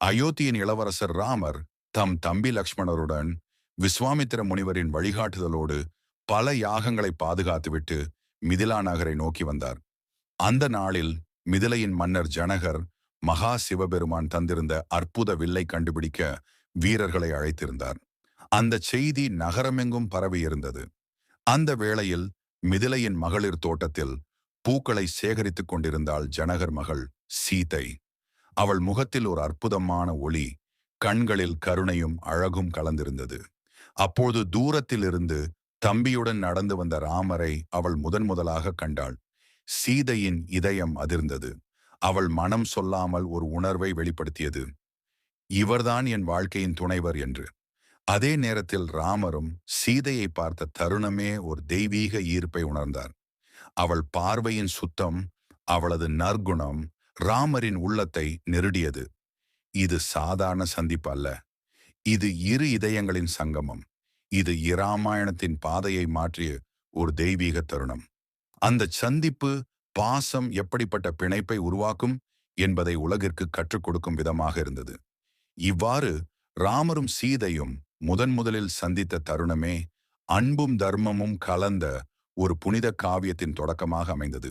அயோத்தியின் இளவரசர் ராமர் தம் தம்பி லக்ஷ்மணருடன் விஸ்வாமித்திர முனிவரின் வழிகாட்டுதலோடு பல யாகங்களை பாதுகாத்துவிட்டு மிதிலா நகரை நோக்கி வந்தார். அந்த நாளில் மிதிலையின் மன்னர் ஜனகர் மகா சிவபெருமான் தந்திருந்த அற்புத வில்லை கண்டுபிடிக்க வீரர்களை அழைத்திருந்தார். அந்த செய்தி நகரமெங்கும் பரவியிருந்தது அந்த வேளையில் மிதிலையின் மகளிர் தோட்டத்தில் பூக்களை சேகரித்துக் கொண்டிருந்தாள் ஜனகர் மகள் சீதை. அவள் முகத்தில் ஒரு அற்புதமான ஒளி கண்களில் கருணையும் அழகும் கலந்திருந்தது. அப்போது தூரத்திலிருந்து தம்பியுடன் நடந்து வந்த ராமரை அவள் முதன் முதலாக கண்டாள். சீதையின் இதயம் அதிர்ந்தது. அவள் மனம் சொல்லாமல் ஒரு உணர்வை வெளிப்படுத்தியது. இவர்தான் என் வாழ்க்கையின் துணைவர் என்று. அதே நேரத்தில் ராமரும் சீதையை பார்த்த தருணமே ஒரு தெய்வீக ஈர்ப்பை உணர்ந்தார். அவள் பார்வையின் சுத்தம் அவளது நற்குணம் ராமரின் உள்ளத்தை நெருடியது. இது சாதாரண சந்திப்பு அல்ல. இது இரு இதயங்களின் சங்கமம். இது இராமாயணத்தின் பாதையை மாற்றிய ஒரு தெய்வீக தருணம். அந்த சந்திப்பு பாசம் எப்படிப்பட்ட பிணைப்பை உருவாக்கும் என்பதை உலகிற்கு கற்றுக் கொடுக்கும் விதமாக இருந்தது. இவ்வாறு ராமரும் சீதையும் முதன் முதலில் சந்தித்த தருணமே அன்பும் தர்மமும் கலந்த ஒரு புனித காவியத்தின் தொடக்கமாக அமைந்தது.